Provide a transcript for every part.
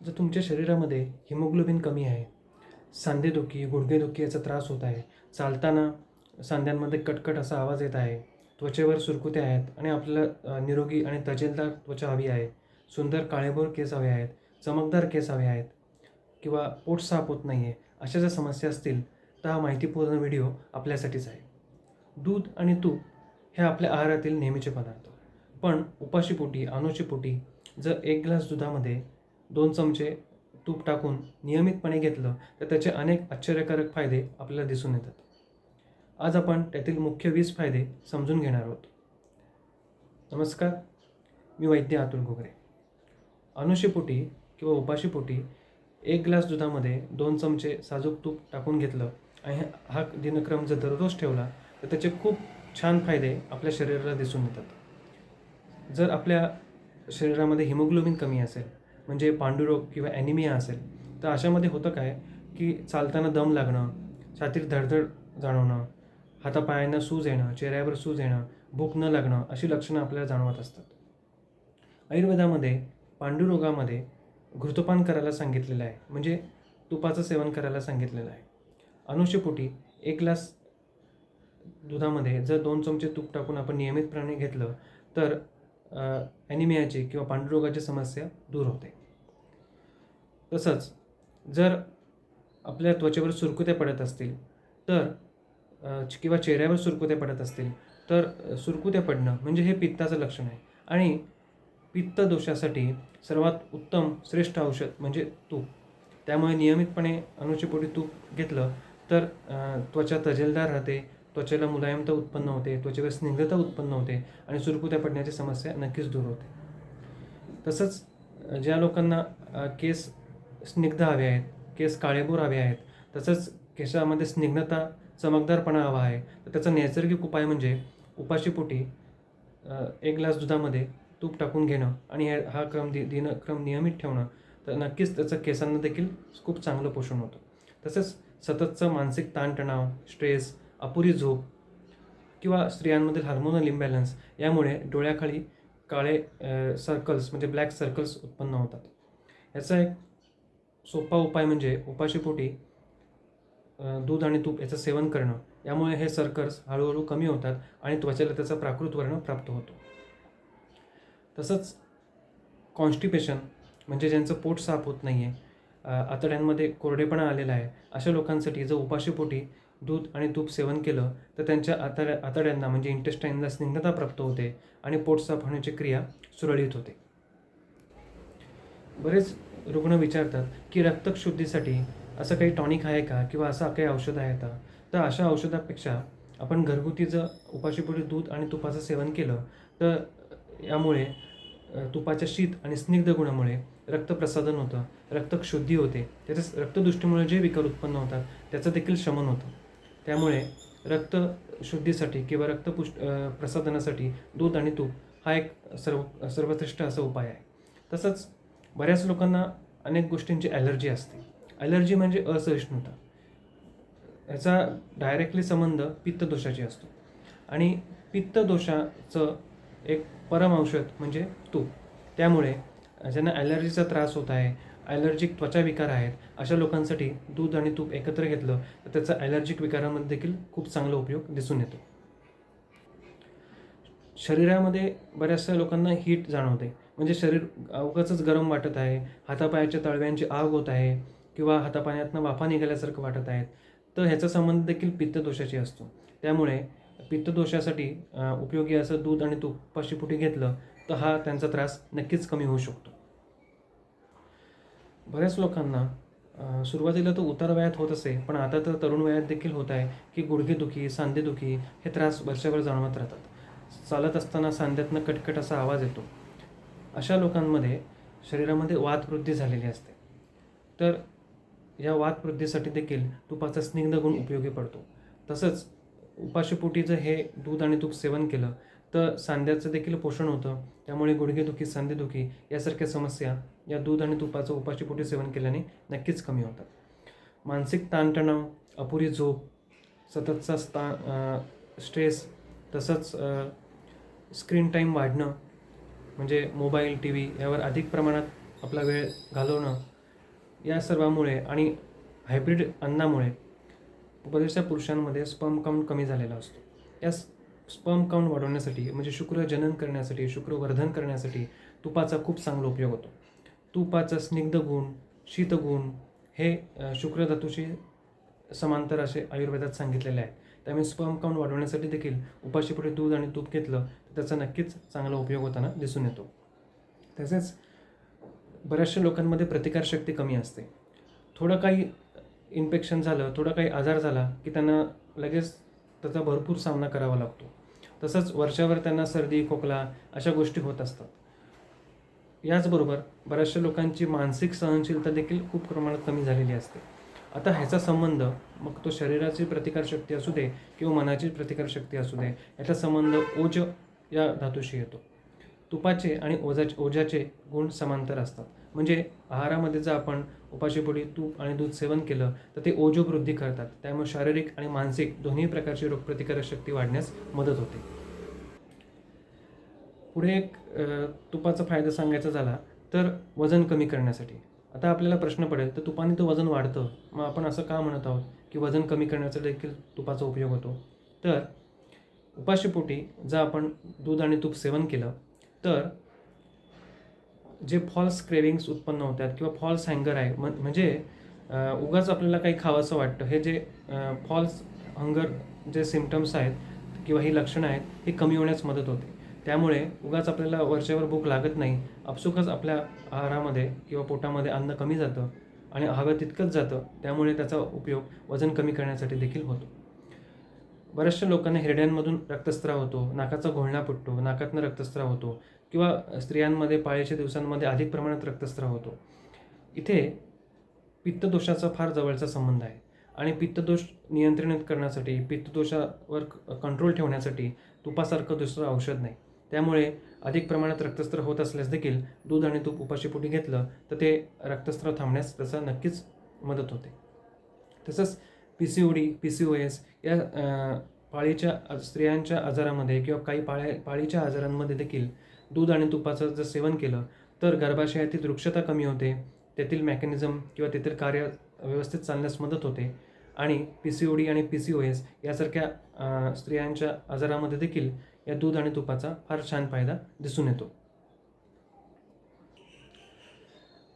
जर तुमच्या शरीरामध्ये हिमोग्लोबिन कमी आहे सांधेदुखी गुडघेदुखी याचा त्रास होत आहे चालताना सांध्यांमध्ये कटकट असा आवाज येत आहे त्वचेवर सुरकुत्या आहेत आणि आपल्याला निरोगी आणि तजेलदार त्वचा हवी आहे. सुंदर काळेभोर केस हवे आहेत चमकदार केस हवे आहेत किंवा पोट साफ होत नाही आहे अशा जर समस्या असतील तर हा माहितीपूर्ण व्हिडिओ आपल्यासाठीच आहे. दूध आणि तूप हे आपल्या आहारातील नेहमीचे पदार्थ. पण उपाशीपोटी अनुशीपोटी जर एक ग्लास दुधामध्ये दोन चमचे तूप टाकून नियमितपणे घेतलं तर त्याचे अनेक आश्चर्यकारक फायदे आपल्याला दिसून येतात. आज आपण त्यातील मुख्य वीस फायदे समजून घेणार आहोत. नमस्कार मी वैद्य अतुल घोगरे. अनुशीपोटी किंवा उपाशीपोटी एक ग्लास दुधामध्ये दोन चमचे साजूक तूप टाकून घेतलं आणि हा दिनक्रम जर दररोज ठेवला तर त्याचे खूप छान फायदे आपल्या शरीराला दिसून येतात. जर आपल्या शरीरामध्ये हिमोग्लोबिन कमी असेल म्हणजे पांडुरोग किंवा ॲनिमिया असेल तर अशामध्ये होतं काय की चालताना दम लागणं छातीत धडधड जाणवणं हातापायांना सूज येणं चेहऱ्यावर सूज येणं भूक न लागणं अशी लक्षणं आपल्याला जाणवत असतात. आयुर्वेदामध्ये पांडुरोगामध्ये घृतपान करायला सांगितलेलं आहे. म्हणजे तुपाचं सेवन करायला सांगितलेलं आहे. अनुष्यपोटी एक ग्लास दुधामध्ये जर दोन चमचे तूप टाकून आपण नियमितपणे घेतलं तर ॲनिमियाची किंवा पांडुरोगाची समस्या दूर होते. तसंच जर आपल्या त्वचेवर सुरकुत्या पडत असतील तर किंवा चेहऱ्यावर सुरकुत्या पडत असतील तर सुरकुत्या पडणं म्हणजे हे पित्ताचं लक्षण आहे. आणि पित्त दोषासाठी सर्वात उत्तम श्रेष्ठ औषध म्हणजे तूप. त्यामुळे नियमितपणे अनुचेपोटी तूप घेतलं तर त्वचा तजेलदार राहते त्वचेला मुलायमता उत्पन्न होते त्वचेवर स्निग्धता उत्पन्न होते आणि सुरकुत्या पडण्याची समस्या नक्कीच दूर होते. तसंच ज्या लोकांना केस स्निग्ध हवे आहेत. केस काळेभोर हवे आहेत. तसंच केसामध्ये स्निग्धता चमकदारपणा हवा आहे. तर त्याचा नैसर्गिक उपाय म्हणजे उपाशीपोटी एक ग्लास दुधामध्ये तूप टाकून घेणं आणि हे- हा क्रम दि दिनक्रम नियमित ठेवणं. तर नक्कीच त्याचं केसांना देखील खूप चांगलं पोषण होतं. तसंच सततचं मानसिक ताणतणाव स्ट्रेस अपुरी झोप किंवा स्त्रियांमधील हार्मोनल इम्बॅलन्स यामुळे डोळ्याखाली काळे सर्कल्स म्हणजे ब्लॅक सर्कल्स उत्पन्न होतात. याचा एक सोपा उपाय म्हणजे उपाशीपोटी दूध आणि तूप याचं सेवन करणं. यामुळे हे सर्कर्स हळूहळू कमी होतात आणि त्वचेला त्याचा प्राकृत वर्ण प्राप्त होतो. तसंच कॉन्स्टिपेशन म्हणजे ज्यांचं पोट साफ होत नाही आहे आतड्यांमध्ये कोरडेपणा आलेला आहे अशा लोकांसाठी जर उपाशीपोटी दूध आणि तूप सेवन केलं तर त्यांच्या आतड्या आतड्यांना म्हणजे इंटेस्टाईनला स्निग्धता प्राप्त होते आणि पोट साफ होण्याची क्रिया सुरळीत होते. बरेच रुग्ण विचारतात की रक्तशुद्धीसाठी असं काही टॉनिक आहे का किंवा असं काही औषध आहे का? तर अशा औषधापेक्षा आपण घरगुती जर उपाशीपोटी दूध आणि तुपाचं सेवन केलं तर यामुळे तुपाच्या शीत आणि स्निग्ध गुणामुळे रक्तप्रसादन होतं रक्तशुद्धी होते. त्याच्याच रक्तदृष्टीमुळे जे विकार उत्पन्न होतात त्याचं देखील शमन होतं. त्यामुळे रक्तशुद्धीसाठी किंवा रक्तपुष्ट प्रसादनासाठी दूध आणि तूप हा एक सर्व सर्वश्रेष्ठ असा उपाय आहे. तसंच बऱ्याच लोकांना अनेक गोष्टींची ॲलर्जी असते. ॲलर्जी म्हणजे असहिष्णुता. याचा डायरेक्टली संबंध पित्तदोषाशी असतो. आणि पित्तदोषाचं एक परम औषध म्हणजे तूप. त्यामुळे ज्यांना ॲलर्जीचा त्रास होत आहे ॲलर्जिक त्वचा विकार आहेत अशा लोकांसाठी दूध आणि तूप एकत्र घेतलं तर त्याचा ॲलर्जिक विकारामध्ये देखील खूप चांगला उपयोग दिसून येतो. शरीरामध्ये बऱ्याचशा लोकांना हीट जाणवते. म्हणजे शरीर अवघाच गरम वाटत आहे हातापायाच्या तळव्यांची आग होत आहे किंवा हातापायातनं वाफा निघाल्यासारखं वाटत आहेत तर ह्याचा संबंध देखील पित्तदोषाशी असतो. त्यामुळे पित्तदोषासाठी उपयोगी असं दूध आणि तूप पाशीपोटी घेतलं तर हा त्यांचा त्रास नक्कीच कमी होऊ शकतो. बऱ्याच लोकांना सुरुवातीला तो उतार वयात होत असे पण आता तर तरुण वयात देखील होत आहे की गुडघेदुखी सांधेदुखी हे त्रास वर्षभर जाणवत राहतात. चालत असताना सांध्यातनं कटकट असा आवाज येतो. अशा लोकांमध्ये शरीरामध्ये वातवृद्धी झालेली असते. तर या वातवृद्धीसाठी देखील तुपाचा स्निग्ध गुण उपयोगी पडतो. तसंच उपाशीपोटी जर हे दूध आणि तूप सेवन केलं तर सांध्याचं देखील पोषण होतं. त्यामुळे गुडघेदुखी सांधेदुखी यासारख्या समस्या या दूध आणि तुपाचं उपाशीपोटी सेवन केल्याने नक्कीच कमी होतात. मानसिक ताणतणाव अपुरी झोप सततचा स्ता स्ट्रेस तसंच स्क्रीन टाईम वाढणं म्हणजे मोबाईल टी व्ही यावर अधिक प्रमाणात आपला वेळ घालवणं या सर्वामुळे आणि हायब्रिड अन्नामुळे बऱ्याचशा पुरुषांमध्ये स्पर्म काउंट कमी झालेला असतो. या स्पर्म काउंट वाढवण्यासाठी म्हणजे शुक्र जनन करण्यासाठी शुक्रवर्धन करण्यासाठी तुपाचा खूप चांगला उपयोग होतो. तुपाचा स्निग्ध गुण शीतगुण हे शुक्रधातूशी समांतर असे आयुर्वेदात सांगितलेले आहे त्यामुळे स्पर्म काउंट वाढवण्यासाठी देखील उपाशीपुढे दूध आणि तूप घेतलं तर त्याचा नक्कीच चांगला उपयोग होताना दिसून येतो. तसेच बऱ्याचशा लोकांमध्ये प्रतिकारशक्ती कमी असते. थोडं काही इन्फेक्शन झालं थोडं काही आजार झाला की त्यांना लगेच त्याचा भरपूर सामना करावा लागतो. तसंच वर्षावर त्यांना सर्दी खोकला अशा गोष्टी होत असतात. याचबरोबर बऱ्याचशा लोकांची मानसिक सहनशीलता देखील खूप प्रमाणात कमी झालेली असते. आता ह्याचा संबंध मग तो शरीराची प्रतिकारशक्ती असू दे किंवा मनाची प्रतिकारशक्ती असू दे याचा संबंध ओज या धातूशी येतो. तुपाचे आणि ओजाचे ओझ्याचे गुण समांतर असतात. म्हणजे आहारामध्ये जर आपण उपाशीपोटी तूप आणि दूध सेवन केलं तर ते ओजोवृद्धी करतात. त्यामुळे शारीरिक आणि मानसिक दोन्ही प्रकारची रोगप्रतिकारक शक्ती वाढण्यास मदत होते. पुढे एक तुपाचा फायदा सांगायचा झाला तर वजन कमी करण्यासाठी. आता आपल्याला प्रश्न पडेल तर तुपाने तर वजन वाढतं. मग आपण असं का म्हणत आहोत की वजन कमी करण्याचा देखील तुपाचा उपयोग होतो? तर उपाशीपोटी जर आपण दूध आणि तूप सेवन केलं तर जे फॉल्स क्रेविंग्स उत्पन्न होतात किंवा फॉल्स हँगर आहे म्हणजे उगाच आपल्याला काही खावंसं वाटतं. हे जे फॉल्स हंगर जे सिमटम्स आहेत किंवा ही लक्षणं आहेत हे कमी होण्यास मदत होते. त्यामुळे उगाच आपल्याला वरच्यावर भूक लागत नाही आपसुकच आपल्या आहारामध्ये किंवा पोटामध्ये अन्न कमी जातं आणि हवं तितकंच जातं त्यामुळे त्याचा उपयोग वजन कमी करण्यासाठी देखील होतो. बऱ्याचशा लोकांना हिरड्यांमधून रक्तस्राव होतो नाकाचा घोळणा फुटतो नाकातनं रक्तस्राव होतो किंवा स्त्रियांमध्ये पाळीच्या दिवसांमध्ये अधिक प्रमाणात रक्तस्राव होतो. इथे पित्तदोषाचा फार जवळचा संबंध आहे आणि पित्तदोष नियंत्रित करण्यासाठी पित्तदोषावर कंट्रोल ठेवण्यासाठी तुपासारखं दुसरं औषध नाही. त्यामुळे अधिक प्रमाणात रक्तस्राव होत असल्यास देखील दूध आणि तूप उपाशीपोटी घेतलं तर ते रक्तस्त्राव थांबण्यास त्याचा नक्कीच मदत होते. तसंच P C O D P C O S या पाळीच्या स्त्रियांच्या आजारामध्ये किंवा काही पाळ्या पाळीच्या आजारांमध्ये देखील दूध आणि तुपाचं जर सेवन केलं तर गर्भाशयातील वृक्षता कमी होते तेथील मेकॅनिझम किंवा तेथील कार्य व्यवस्थित चालण्यास मदत होते आणि पी सी ओ डी आणि पी सी ओ एस यासारख्या स्त्रियांच्या आजारामध्ये देखील या दूध आणि तुपाचा फार छान फायदा दिसून येतो.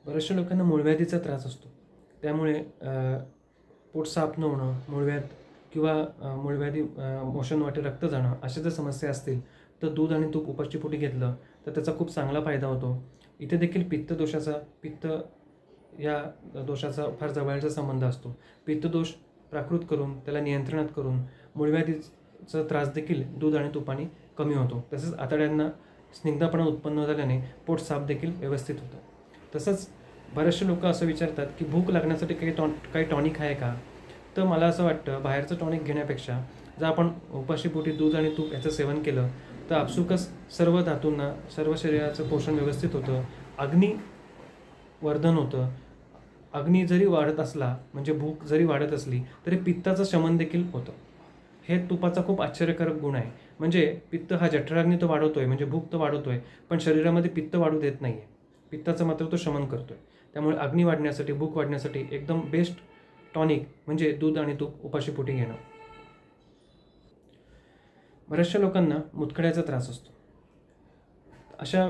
बऱ्याचशा लोकांना मूळव्याधीचा त्रास असतो. त्यामुळे पोट साफ न होणं मूळव्याध किंवा मूळव्याधी मोशन वाटे रक्त जाणं अशा जर समस्या असतील तर दूध आणि तूप उपाची पोटी घेतलं तर त्याचा खूप चांगला फायदा होतो. इथे देखील पित्त दोषाचा पित्त या दोषाचा फार जवळचा संबंध असतो. पित्तदोष प्राकृत करून त्याला नियंत्रणात करून मूळव्याधीचा त्रास देखील दूध आणि तुपाने कमी होतो. तसेच आतड्यांना स्निग्धपणा उत्पन्न झाल्याने पोट साफ देखील व्यवस्थित होतं. तसंच बरेचसे लोक असं विचारतात की भूक लागण्यासाठी काही टॉन काही टॉनिक आहे का? तर मला असं वाटतं बाहेरचं टॉनिक घेण्यापेक्षा जर आपण उपाशीपोटी दूध आणि तूप याचं सेवन केलं तर आपसुकच सर्व धातूंना सर्व शरीराचं पोषण व्यवस्थित होतं. अग्नी वर्धन होतं. अग्नी जरी वाढत असला म्हणजे भूक जरी वाढत असली तरी पित्ताचं शमन देखील होतं. हे तुपाचा खूप आश्चर्यकारक गुण आहे. म्हणजे पित्त हा जठराग्नी तो वाढवतोय म्हणजे भूक तो वाढवतोय पण शरीरामध्ये पित्त वाढू देत नाही आहे पित्ताचं मात्र तो शमन करतोय. त्यामुळे अग्नी वाढण्यासाठी भूक वाढण्यासाठी एकदम बेस्ट टॉनिक म्हणजे दूध आणि तूप उपाशीपोटी घेणं. बऱ्याचशा लोकांना मुतखड्याचा त्रास असतो. अशा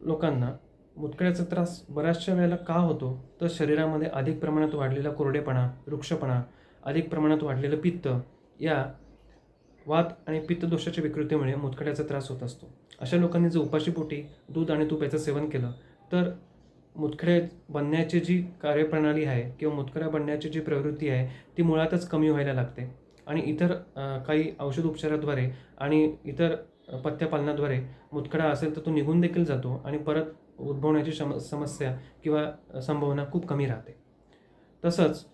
लोकांना मुतखड्याचा त्रास बऱ्याचशा वेळेला का होतो? तर शरीरामध्ये अधिक प्रमाणात वाढलेला कोरडेपणा वृक्षपणा अधिक प्रमाणात वाढलेलं पित्त या वात आणि पित्तदोषाच्या विकृतीमुळे मुतखड्याचा त्रास होत असतो. अशा लोकांनी जर उपाशीपोटी दूध आणि तूप याचं सेवन केलं तर मुतखडे बनण्याची जी कार्यप्रणाली आहे किंवा मुतखड्या बनण्याची जी प्रवृत्ती आहे ती मुळातच कमी व्हायला लागते. आणि इतर काही औषध उपचाराद्वारे आणि इतर पथ्यपालनाद्वारे मुतखडा असेल तर तो निघून देखील जातो आणि परत उद्भवण्याची शम समस्या किंवा संभावना खूप कमी राहते. तसंच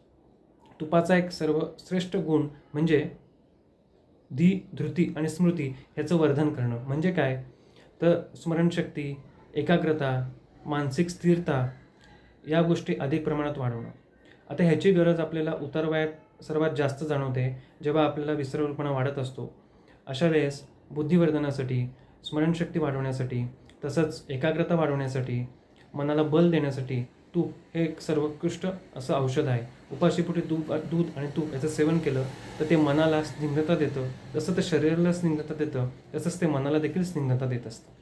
तुपाचा एक सर्वश्रेष्ठ गुण म्हणजे धी धृती आणि स्मृती ह्याचं वर्धन करणं. म्हणजे काय? तर स्मरणशक्ती एकाग्रता मानसिक स्थिरता या गोष्टी अधिक प्रमाणात वाढवणं. आता ह्याची गरज आपल्याला उतारवयात सर्वात जास्त जाणवते जेव्हा आपल्याला विसरवरपणा वाढत असतो. अशा वेळेस बुद्धिवर्धनासाठी स्मरणशक्ती वाढवण्यासाठी तसंच एकाग्रता वाढवण्यासाठी मनाला बल देण्यासाठी तूप हे एक सर्वोत्कृष्ट असं औषध आहे. उपाशीपोटी दूध दूध आणि तूप याचं सेवन केलं तर ते मनाला स्निग्धता देतं. जसं ते शरीराला स्निग्धता देतं तसंच ते मनाला देखील स्निग्धता देत असतं.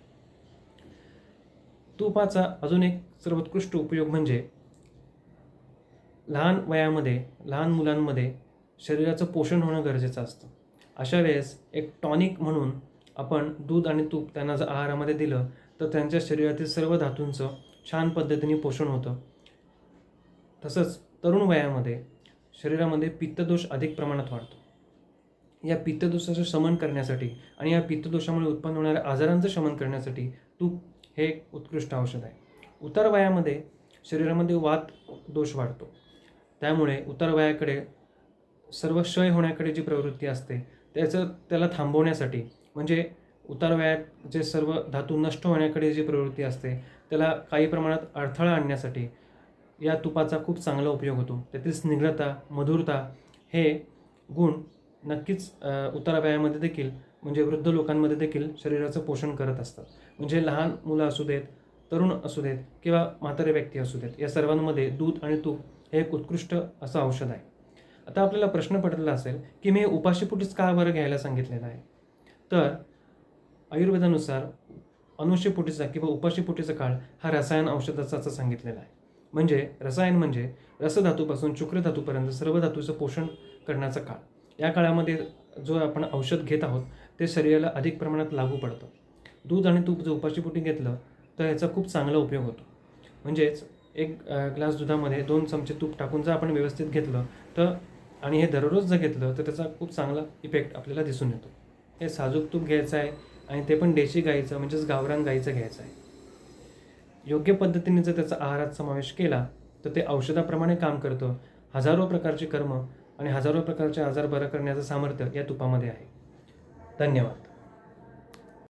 तुपाचा अजून एक सर्वोत्कृष्ट उपयोग म्हणजे लहान वयामध्ये लहान मुलांमध्ये शरीराचं पोषण होणं गरजेचं असतं. अशा वेळेस एक टॉनिक म्हणून आपण दूध आणि तूप त्यांना जर आहारामध्ये दिलं तर त्यांच्या शरीरातील सर्व धातूंचं छान पद्धतीने पोषण होतं. तसंच तरुण वयामध्ये शरीरामध्ये पित्तदोष अधिक प्रमाणात वाढतो. या पित्तदोषाचं शमन करण्यासाठी आणि या पित्तदोषामुळे उत्पन्न होणाऱ्या आजारांचं शमन करण्यासाठी तूप हे एक उत्कृष्ट औषध आहे. उतार वयामध्ये शरीरामध्ये वात दोष वाढतो. त्यामुळे उतार वयाकडे सर्व क्षय होण्याकडे जी प्रवृत्ती असते त्याचं त्याला थांबवण्यासाठी म्हणजे उतार वयात जे सर्व धातू नष्ट होण्याकडे जी प्रवृत्ती असते त्याला काही प्रमाणात अडथळा आणण्यासाठी या तुपाचा खूप चांगला उपयोग होतो. त्यातील स्निग्धता मधुरता हे गुण नक्कीच उतारावयामध्ये देखील म्हणजे वृद्ध लोकांमध्ये देखील शरीराचं पोषण करत असतात. म्हणजे लहान मुलं असू देत तरुण असू देत किंवा म्हातारे व्यक्ती असू देत या सर्वांमध्ये दूध आणि तूप हे एक उत्कृष्ट असं औषध आहे. आता आपल्याला प्रश्न पडलेला असेल की मी उपाशीपुटीच का बरं घ्यायला सांगितलेलं आहे? तर आयुर्वेदानुसार अनुष्यपोटीचा किंवा उपाशीपोटीचा काळ हा रसायन औषधाचा असं सांगितलेला आहे. म्हणजे रसायन म्हणजे रसधातूपासून शुक्रधातूपर्यंत सर्व धातूचं पोषण करण्याचा काळ. या काळामध्ये जो आपण औषध घेत आहोत ते शरीराला अधिक प्रमाणात लागू पडतं. दूध आणि तूप जर उपाशीपोटी घेतलं तर याचा खूप चांगला उपयोग होतो. म्हणजेच एक ग्लास दुधामध्ये दोन चमचे तूप टाकून जर आपण व्यवस्थित घेतलं तर आणि हे दररोज जर घेतलं तर त्याचा खूप चांगला इफेक्ट आपल्याला दिसून येतो. हे साजूक तूप घ्यायचं आहे आणि ते पण देशी गाईचं म्हणजेच गावरान गाईचं घ्यायचं आहे. योग्य पद्धतीने जर त्याचा आहारात समावेश केला तर ते औषधाप्रमाणे काम करतं. हजारो प्रकारचे कर्म आणि हजारो प्रकारचे आजार बरं करण्याचं सामर्थ्य या तुपामध्ये आहे. धन्यवाद.